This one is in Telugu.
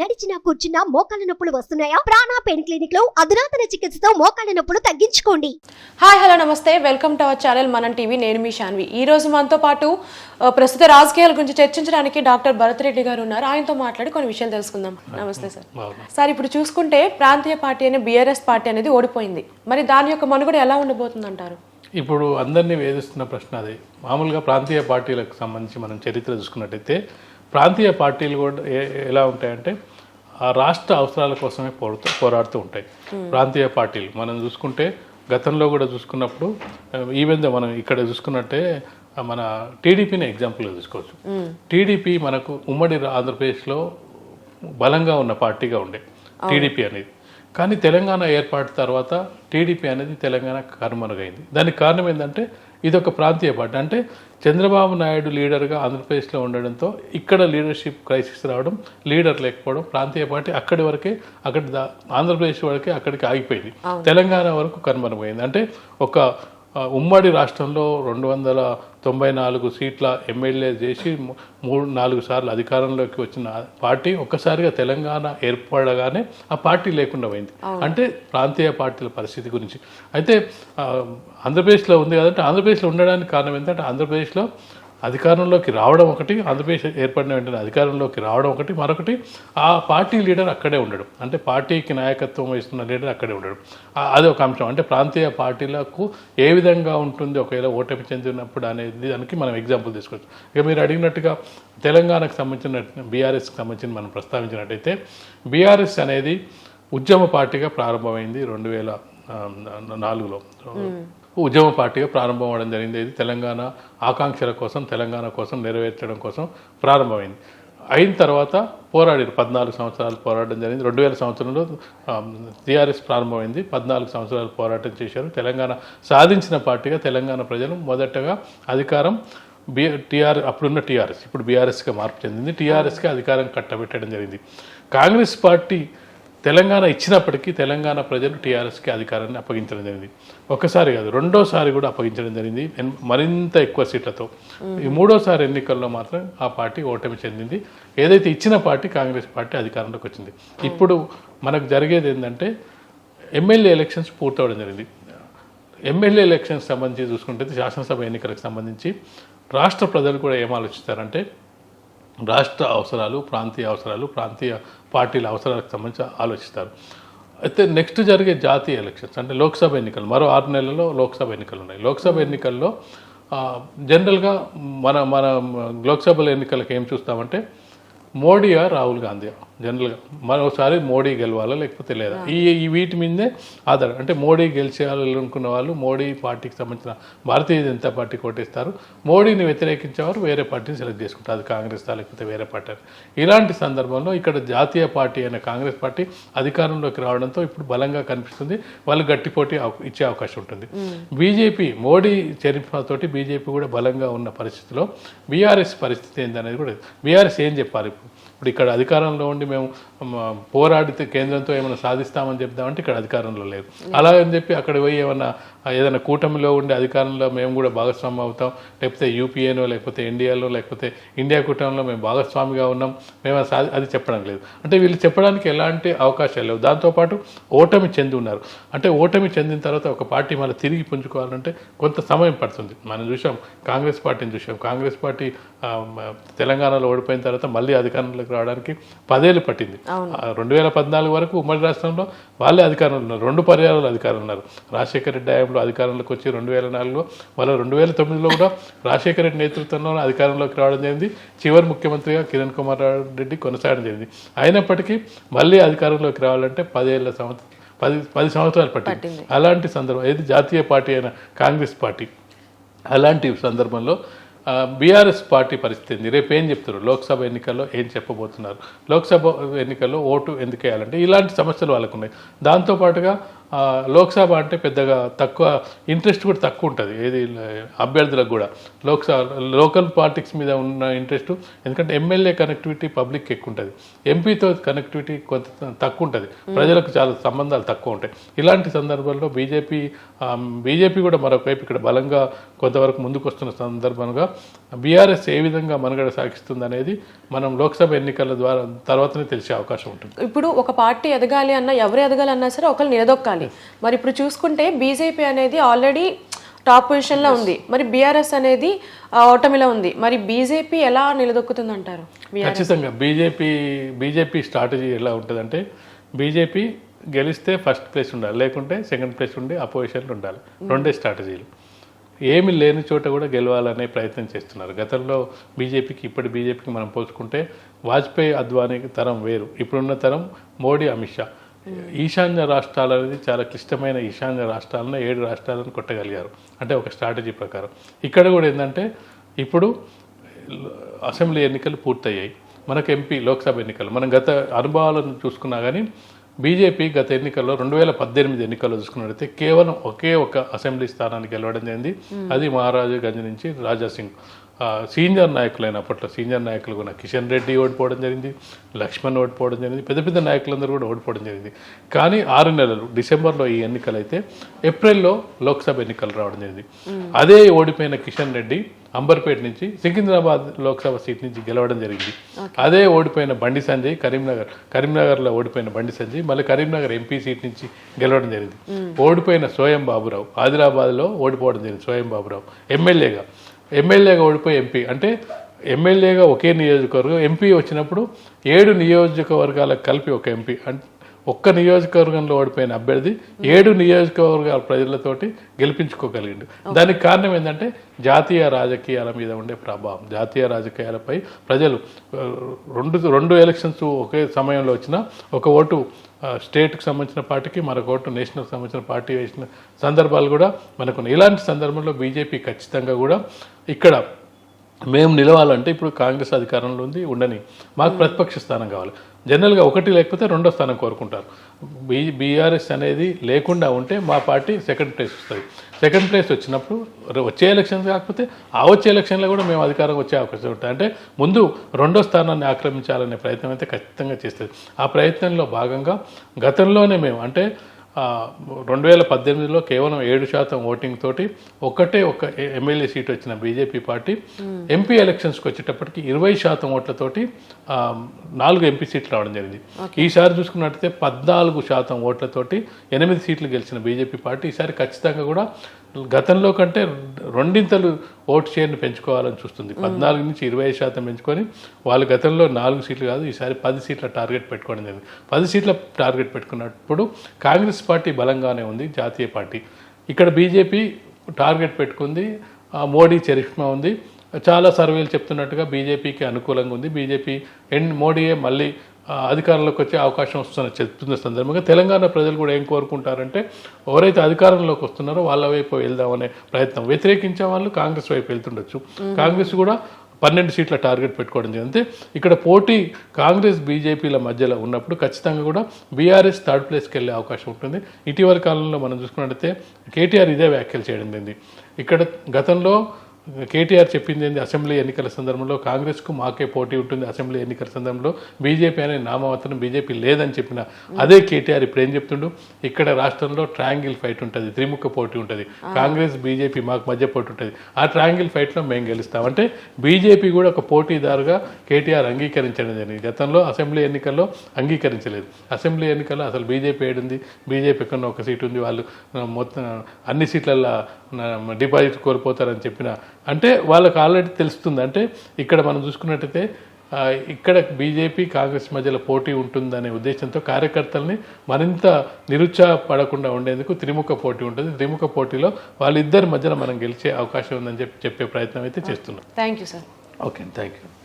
నడిచినా కూర్చున్నా మోకాళ్ళ నొప్పులు వస్తున్నాయా? ప్రాణా పెయిన్ క్లినిక్లో అధునాతన చికిత్సతో మోకాళ్ళ నొప్పులు తగ్గించుకోండి. హాయ్ హలో నమస్తే. Welcome to our channel Manam TV. నేను మీ శాన్వి ఈ రోజు మనతో పాటు ప్రస్తుత రాజకీయాల గురించి చర్చించడానికి డాక్టర్ భరత్ రెడ్డి గారు ఉన్నారు. ఆయనతో మాట్లాడి కొన్ని విషయాలు తెలుసుకుందాం. నమస్తే సార్. సార్ ఇప్పుడు చూసుకుంటే ప్రాంతీయ పార్టీ అనే బీఆర్ఎస్ పార్టీ అనేది ఓడిపోయింది. మరి దాని యొక్క మనుగడ ఎలా ఉండబోతుంది అంటారు ఇప్పుడు అందరినీ వేధిస్తున్న ప్రశ్న అదే. మామూలుగా ప్రాంతీయ పార్టీలకు సంబంధించి మనం చరిత్ర చూసుకున్నట్టయితే ప్రాంతీయ పార్టీలు కూడా ఏ- ఎలా ఉంటాయంటే ఆ రాష్ట్ర అవసరాల కోసమే పోరాడుతూ పోరాడుతూ ఉంటాయి. ప్రాంతీయ పార్టీలు. మనం చూసుకుంటే గతంలో కూడా చూసుకున్నప్పుడు ఈవెన్ దో మనం ఇక్కడ చూసుకున్నట్టే మన టీడీపీని ఎగ్జాంపుల్గా తీసుకోవచ్చు టీడీపీ మనకు ఉమ్మడి ఆంధ్రప్రదేశ్లో బలంగా ఉన్న పార్టీగా ఉండే. టీడీపీ అనేది. కానీ తెలంగాణ ఏర్పాటు తర్వాత టీడీపీ అనేది తెలంగాణ కనుమరుగైంది. దానికి కారణం ఏంటంటే ఇది ఒక ప్రాంతీయ పార్టీ. అంటే చంద్రబాబు నాయుడు లీడర్గా ఆంధ్రప్రదేశ్లో ఉండడంతో ఇక్కడ లీడర్షిప్ క్రైసిస్ రావడం లీడర్ లేకపోవడం ప్రాంతీయ పార్టీ అక్కడి వరకే అక్కడి దా- ఆంధ్రప్రదేశ్ వరకే అక్కడికి ఆగిపోయింది. తెలంగాణ వరకు కనుమరుగైంది. అంటే ఒక ఉమ్మడి రాష్ట్రంలో రెండు వందల తొంభై నాలుగు సీట్ల ఎమ్మెల్యే చేసి మూడు నాలుగు సార్లు అధికారంలోకి వచ్చిన పార్టీ ఒక్కసారిగా తెలంగాణ ఏర్పడగానే ఆ పార్టీ లేకుండా పోయింది. అంటే ప్రాంతీయ పార్టీల పరిస్థితి గురించి. అయితే ఆంధ్రప్రదేశ్లో ఉంది కదంటే ఆంధ్రప్రదేశ్లో ఉండడానికి కారణం ఏంటంటే ఆంధ్రప్రదేశ్లో అధికారంలోకి రావడం ఒకటి ఆంధ్రప్రదేశ్ ఏర్పడిన వెంటనే అధికారంలోకి రావడం ఒకటి మరొకటి ఆ పార్టీ లీడర్ అక్కడే ఉండడం. అంటే పార్టీకి నాయకత్వం వహిస్తున్న లీడర్ అక్కడే ఉండడం. అది ఒక అంశం. అంటే ప్రాంతీయ పార్టీలకు ఏ విధంగా ఉంటుంది? ఒకవేళ ఓటమి చెందినప్పుడు అనేది దానికి మనం ఎగ్జాంపుల్ తీసుకోవచ్చు. ఇక మీరు అడిగినట్టుగా తెలంగాణకు సంబంధించిన బీఆర్ఎస్కి సంబంధించి మనం ప్రస్తావించినట్టయితే బీఆర్ఎస్ అనేది ఉద్యమ పార్టీగా ప్రారంభమైంది రెండు వేల నాలుగులో. ఉద్యమ పార్టీగా ప్రారంభం అవడం జరిగింది. ఇది తెలంగాణ ఆకాంక్షల కోసం తెలంగాణ కోసం నెరవేర్చడం కోసం ప్రారంభమైంది. అయిన తర్వాత పోరాడారు పద్నాలుగు సంవత్సరాలు పోరాటం జరిగింది. రెండు వేల సంవత్సరంలో టీఆర్ఎస్ ప్రారంభమైంది. పద్నాలుగు సంవత్సరాలు పోరాటం చేశారు. తెలంగాణ సాధించిన పార్టీగా తెలంగాణ ప్రజలు మొదటగా అధికారం బి టీఆర్ అప్పుడున్న టీఆర్ఎస్ ఇప్పుడు బీఆర్ఎస్గా మార్పు చెందింది. టీఆర్ఎస్కి అధికారం కట్టబెట్టడం జరిగింది. కాంగ్రెస్ పార్టీ తెలంగాణ ఇచ్చినప్పటికీ తెలంగాణ ప్రజలు టీఆర్ఎస్కి అధికారాన్ని అప్పగించడం జరిగింది. ఒకసారి కాదు రెండోసారి కూడా అప్పగించడం జరిగింది. మరింత ఎక్కువ సీట్లతో. ఈ మూడోసారి ఎన్నికల్లో మాత్రం ఆ పార్టీ ఓటమి చెందింది. ఏదైతే ఇచ్చిన పార్టీ కాంగ్రెస్ పార్టీ అధికారంలోకి వచ్చింది. ఇప్పుడు మనకు జరిగేది ఏంటంటే ఎమ్మెల్యే ఎలక్షన్స్ పూర్తవడం జరిగింది. ఎమ్మెల్యే ఎలక్షన్స్ సంబంధించి చూసుకుంటే శాసనసభ ఎన్నికలకు సంబంధించి రాష్ట్ర ప్రజలు కూడా ఏం ఆలోచిస్తారంటే రాష్ట్ర అవసరాలు ప్రాంతీయ అవసరాలు ప్రాంతీయ పార్టీల అవసరాలకు సంబంధించి ఆలోచిస్తారు. అయితే నెక్స్ట్ జరిగే జాతీయ ఎలక్షన్స్ అంటే లోక్సభ ఎన్నికలు మరో ఆరు నెలల్లో లోక్సభ ఎన్నికలు ఉన్నాయి. లోక్సభ ఎన్నికల్లో జనరల్గా మన మన లోక్సభ ఎన్నికలకు ఏం చూస్తామంటే మోడీయా రాహుల్ గాంధీ జనరల్గా మరోసారి మోడీ గెలవాలా లేకపోతే లేదా? ఈ ఈ వీటి మీదే ఆధారం అంటే మోడీ గెలిచేయాలనుకున్న వాళ్ళు మోడీ పార్టీకి సంబంధించిన భారతీయ జనతా పార్టీ కొట్టేస్తారు మోడీని వ్యతిరేకించేవారు వేరే పార్టీని సెలెక్ట్ చేసుకుంటారు. అది కాంగ్రెస్ లేకపోతే వేరే పార్టీ. ఇలాంటి సందర్భంలో ఇక్కడ జాతీయ పార్టీ అయిన కాంగ్రెస్ పార్టీ అధికారంలోకి రావడంతో ఇప్పుడు బలంగా కనిపిస్తుంది. వాళ్ళు గట్టి పోటీ ఇచ్చే అవకాశం ఉంటుంది. బీజేపీ మోడీ చరిత్రతోటి బీజేపీ కూడా బలంగా ఉన్న పరిస్థితిలో బీఆర్ఎస్ పరిస్థితి ఏందనేది కూడా బీఆర్ఎస్ ఏం చెప్పాలి ఇప్పుడు ఇక్కడ అధికారంలో ఉండి మేము పోరాడితే కేంద్రంతో ఏమైనా సాధిస్తామని చెప్దామంటే ఇక్కడ అధికారంలో లేదు. అలా అని చెప్పి అక్కడ పోయి ఏమన్నా ఏదైనా కూటమిలో ఉండే అధికారంలో మేము కూడా భాగస్వామి అవుతాం. లేకపోతే యూపీఏనో లేకపోతే ఇండియాలో లేకపోతే ఇండియా కూటమిలో మేము భాగస్వామిగా ఉన్నాం. మేము అది సాధి- అది చెప్పడం లేదు. అంటే వీళ్ళు చెప్పడానికి ఎలాంటి అవకాశాలు లేవు. దాంతోపాటు ఓటమి చెంది ఉన్నారు. అంటే ఓటమి చెందిన తర్వాత ఒక పార్టీ మళ్ళీ తిరిగి పుంజుకోవాలంటే కొంత సమయం పడుతుంది. మనం చూసాం కాంగ్రెస్ పార్టీని చూసాం. కాంగ్రెస్ పార్టీ తెలంగాణలో ఓడిపోయిన తర్వాత మళ్ళీ అధికారంలోకి రావడానికి పదేళ్ళు పట్టింది. రెండు వేల పద్నాలుగు వరకు ఉమ్మడి రాష్ట్రంలో వాళ్ళే అధికారంలో ఉన్నారు. రెండు పర్యాయాలు అధికారంలో ఉన్నారు. రాజశేఖర రెడ్డి హయాంలో అధికారంలోకి వచ్చి రెండు వేల నాలుగులో మళ్ళీ రెండు వేల తొమ్మిదిలో కూడా రాజశేఖర రెడ్డి నేతృత్వంలో అధికారంలోకి రావడం జరిగింది. చివరి ముఖ్యమంత్రిగా కిరణ్ కుమార్ రెడ్డి కొనసాగడం జరిగింది. అయినప్పటికీ మళ్ళీ అధికారంలోకి రావాలంటే పదేళ్ళ సంవత్సరం పది పది సంవత్సరాలు పట్టింది. అలాంటి సందర్భం ఏది జాతీయ పార్టీ అయిన కాంగ్రెస్ పార్టీ అలాంటి సందర్భంలో బీఆర్ఎస్ పార్టీ పరిస్థితి రేపు ఏం చెప్తారు? లోక్సభ ఎన్నికల్లో ఏం చెప్పబోతున్నారు? లోక్సభ ఎన్నికల్లో ఓటు ఎందుకు వేయాలంటే ఇలాంటి సమస్యలు వాళ్ళకు ఉన్నాయి. దాంతోపాటుగా లోక్సభ అంటే పెద్దగా తక్కువ ఇంట్రెస్ట్ కూడా తక్కువ ఉంటుంది. ఏది అభ్యర్థులకు కూడా. లోక్సభ లోకల్ పాలిటిక్స్ మీద ఉన్న ఇంట్రెస్ట్ ఎందుకంటే ఎమ్మెల్యే కనెక్టివిటీ పబ్లిక్ ఎక్కువ ఉంటుంది. ఎంపీతో కనెక్టివిటీ కొంత తక్కువ ఉంటుంది. ప్రజలకు చాలా సంబంధాలు తక్కువ ఉంటాయి. ఇలాంటి సందర్భంలో బీజేపీ బీజేపీ కూడా మరొక వైపు ఇక్కడ బలంగా కొంతవరకు ముందుకు వస్తున్న సందర్భంగా బీఆర్ఎస్ ఏ విధంగా మనుగడ సాగిస్తుంది అనేది మనం లోక్సభ ఎన్నికల ద్వారా తర్వాతనే తెలిసే అవకాశం ఉంటుంది. ఇప్పుడు ఒక పార్టీ ఎదగాలి అన్నా ఎవరు ఎదగాలన్నా సరే ఒకరు నిలదొక్కాలి. మరి ఇప్పుడు చూసుకుంటే బీజేపీ అనేది ఆల్రెడీ టాప్ పొజిషన్లో ఉంది. మరి బీఆర్ఎస్ అనేది ఓటమిలో ఉంది. మరి బీజేపీ ఎలా నిలదొక్కుతుంది అంటారు ఖచ్చితంగా. బీజేపీ బీజేపీ స్ట్రాటజీ ఎలా ఉంటుందంటే బీజేపీ గెలిస్తే ఫస్ట్ ప్లేస్ ఉండాలి. లేకుంటే సెకండ్ ప్లేస్ ఉండి అపోజిషన్లో ఉండాలి. రెండే స్ట్రాటజీలు. ఏమి లేని చోట కూడా గెలవాలనే ప్రయత్నం చేస్తున్నారు. గతంలో బీజేపీకి ఇప్పటి బీజేపీకి మనం పోల్చుకుంటే వాజ్పేయి అద్వానీ తరం వేరు. ఇప్పుడున్న తరం మోడీ అమిత్ షా. ఈశాన్య రాష్ట్రాలు అనేది చాలా క్లిష్టమైన ఈశాన్య రాష్ట్రాలను ఏడు రాష్ట్రాలను కొట్టగలిగారు. అంటే ఒక స్ట్రాటజీ ప్రకారం. ఇక్కడ కూడా ఏంటంటే ఇప్పుడు అసెంబ్లీ ఎన్నికలు పూర్తయ్యాయి. మనకు ఎంపీ లోక్సభ ఎన్నికలు. మనం గత అనుభవాలను చూసుకున్నా కానీ బీజేపీ గత ఎన్నికల్లో రెండు వేల పద్దెనిమిది ఎన్నికల్లో చూసుకున్నట్లయితే కేవలం ఒకే ఒక అసెంబ్లీ స్థానానికి గెలవడం జరిగింది. అది మహారాజు గంజ్ నుంచి రాజా సింగ్ ఆ, సీనియర్ నాయకులైన అప్పట్లో సీనియర్ నాయకులు కూడా కిషన్ రెడ్డి ఓడిపోవడం జరిగింది లక్ష్మణ్ ఓడిపోవడం జరిగింది పెద్ద పెద్ద నాయకులందరూ కూడా ఓడిపోవడం జరిగింది. కానీ ఆరు నెలలు డిసెంబర్లో ఈ ఎన్నికలు అయితే ఏప్రిల్లో లోక్సభ ఎన్నికలు రావడం జరిగింది. అదే ఓడిపోయిన కిషన్ రెడ్డి అంబర్పేట నుంచి సికింద్రాబాద్ లోక్సభ సీట్ నుంచి గెలవడం జరిగింది. అదే ఓడిపోయిన బండి సంజయ్ కరీంనగర్ కరీంనగర్లో ఓడిపోయిన బండి సంజయ్ మళ్ళీ కరీంనగర్ ఎంపీ సీట్ నుంచి గెలవడం జరిగింది. ఓడిపోయిన సోయం బాబురావు ఆదిలాబాద్లో ఓడిపోవడం జరిగింది సోయం బాబురావు ఎమ్మెల్యేగా. ఎమ్మెల్యేగా ఓడిపోయి ఎంపీ. అంటే ఎమ్మెల్యేగా ఒకే నియోజకవర్గం ఎంపీ వచ్చినప్పుడు ఏడు నియోజకవర్గాలకు కలిపి ఒక ఎంపీ. అంటే ఒక్క నియోజకవర్గంలో ఓడిపోయిన అభ్యర్థి ఏడు నియోజకవర్గాల ప్రజలతోటి గెలిపించుకోగలిగిండు. దానికి కారణం ఏంటంటే జాతీయ రాజకీయాల మీద ఉండే ప్రభావం. జాతీయ రాజకీయాలపై ప్రజలు రెండు రెండు ఎలక్షన్స్ ఒకే సమయంలో వచ్చిన ఒక ఓటు స్టేట్కి సంబంధించిన పార్టీకి మరొక ఓటు నేషనల్కి సంబంధించిన పార్టీ వేసిన సందర్భాలు కూడా మనకు. ఇలాంటి సందర్భంలో బీజేపీ ఖచ్చితంగా కూడా ఇక్కడ మేము నిలవాలంటే ఇప్పుడు కాంగ్రెస్ అధికారంలో ఉంది ఉండని. మాకు ప్రతిపక్ష స్థానం కావాలి. జనరల్గా ఒకటి లేకపోతే రెండో స్థానం కోరుకుంటారు. బీ బీఆర్ఎస్ అనేది లేకుండా ఉంటే మా పార్టీ సెకండ్ ప్లేస్ వస్తుంది. సెకండ్ ప్లేస్ వచ్చినప్పుడు వచ్చే ఎలక్షన్ కాకపోతే ఆ వచ్చే ఎలక్షన్లో కూడా మేము అధికారం వచ్చే అవకాశం ఉంటుంది. అంటే ముందు రెండో స్థానాన్ని ఆక్రమించాలనే ప్రయత్నం అయితే ఖచ్చితంగా చేస్తుంది. ఆ ప్రయత్నంలో భాగంగా గతంలోనే మేము అంటే రెండు వేల పద్దెనిమిదిలో కేవలం ఏడు శాతం ఓటింగ్ తోటి ఒక్కటే ఒక ఎమ్మెల్యే సీట్ వచ్చిన బీజేపీ పార్టీ ఎంపీ ఎలక్షన్స్కి వచ్చేటప్పటికి ఇరవై శాతం ఓట్లతోటి నాలుగు ఎంపీ సీట్లు రావడం జరిగింది. ఈసారి చూసుకున్నట్టయితే పద్నాలుగు శాతం ఓట్లతోటి ఎనిమిది సీట్లు గెలిచిన బీజేపీ పార్టీ ఈసారి ఖచ్చితంగా కూడా గతంలో కంటే రెండింతలు ఓటు షేర్ని పెంచుకోవాలని చూస్తుంది. పద్నాలుగు నుంచి ఇరవై ఐదు శాతం పెంచుకొని వాళ్ళు గతంలో నాలుగు సీట్లు కాదు ఈసారి పది సీట్ల టార్గెట్ పెట్టుకోవడం జరిగింది. పది సీట్ల టార్గెట్ పెట్టుకున్నప్పుడు కాంగ్రెస్ పార్టీ బలంగానే ఉంది జాతీయ పార్టీ. ఇక్కడ బీజేపీ టార్గెట్ పెట్టుకుంది మోడీ చరిష్మా ఉంది. చాలా సర్వేలు చెప్తున్నట్టుగా బీజేపీకి అనుకూలంగా ఉంది. బీజేపీ ఎండ్ మోడీయే మళ్ళీ అధికారంలోకి వచ్చే అవకాశం వస్తున్న చెప్తున్న సందర్భంగా తెలంగాణ ప్రజలు కూడా ఏం కోరుకుంటారంటే ఎవరైతే అధికారంలోకి వస్తున్నారో వాళ్ళ వైపు వెళ్దామనే ప్రయత్నం. వ్యతిరేకించే వాళ్ళు కాంగ్రెస్ వైపు వెళ్తుండొచ్చు. కాంగ్రెస్ కూడా పన్నెండు సీట్ల టార్గెట్ పెట్టుకోవడం జరిగింది. ఇక్కడ పోటీ కాంగ్రెస్ బీజేపీల మధ్యలో ఉన్నప్పుడు ఖచ్చితంగా కూడా బీఆర్ఎస్ థర్డ్ ప్లేస్కి వెళ్ళే అవకాశం ఉంటుంది. ఇటీవల కాలంలో మనం చూసుకున్నట్టయితే కేటీఆర్ ఇదే వ్యాఖ్యలు చేయడం జరిగింది. ఇక్కడ గతంలో కేటీఆర్ చెప్పింది ఏంది? అసెంబ్లీ ఎన్నికల సందర్భంలో కాంగ్రెస్కు మాకే పోటీ ఉంటుంది. అసెంబ్లీ ఎన్నికల సందర్భంలో బీజేపీ అనే నామమాత్రం బీజేపీ లేదని చెప్పిన అదే కేటీఆర్ ఇప్పుడు ఏం చెప్తుండు? ఇక్కడ రాష్ట్రంలో ట్రయాంగిల్ ఫైట్ ఉంటుంది. త్రిముఖ పోటీ ఉంటుంది. కాంగ్రెస్ బీజేపీ మాకు మధ్య పోటీ ఉంటుంది. ఆ ట్రయాంగిల్ ఫైట్లో మేము గెలుస్తాం. అంటే బీజేపీ కూడా ఒక పోటీదారుగా కేటీఆర్ అంగీకరించడం జరిగింది. గతంలో అసెంబ్లీ ఎన్నికల్లో అంగీకరించలేదు. అసెంబ్లీ ఎన్నికల్లో అసలు బీజేపీ ఏడుంది? బీజేపీ ఎక్కడో ఒక సీట్ ఉంది. వాళ్ళు మొత్తం అన్ని సీట్లల్లో డిపాజిట్ కోల్పోతారని చెప్పిన అంటే వాళ్ళకి ఆల్రెడీ తెలుస్తుంది. అంటే ఇక్కడ మనం చూసుకున్నట్టయితే ఇక్కడ బీజేపీ కాంగ్రెస్ మధ్యలో పోటీ ఉంటుందనే ఉద్దేశంతో కార్యకర్తల్ని మరింత నిరుత్సాహపడకుండా ఉండేందుకు త్రిముఖ పోటీ ఉంటుంది. త్రిముఖ పోటీలో వాళ్ళిద్దరి మధ్యన మనం గెలిచే అవకాశం ఉందని చెప్పి చెప్పే ప్రయత్నం అయితే చేస్తున్నాం. Thank you sir okay thank you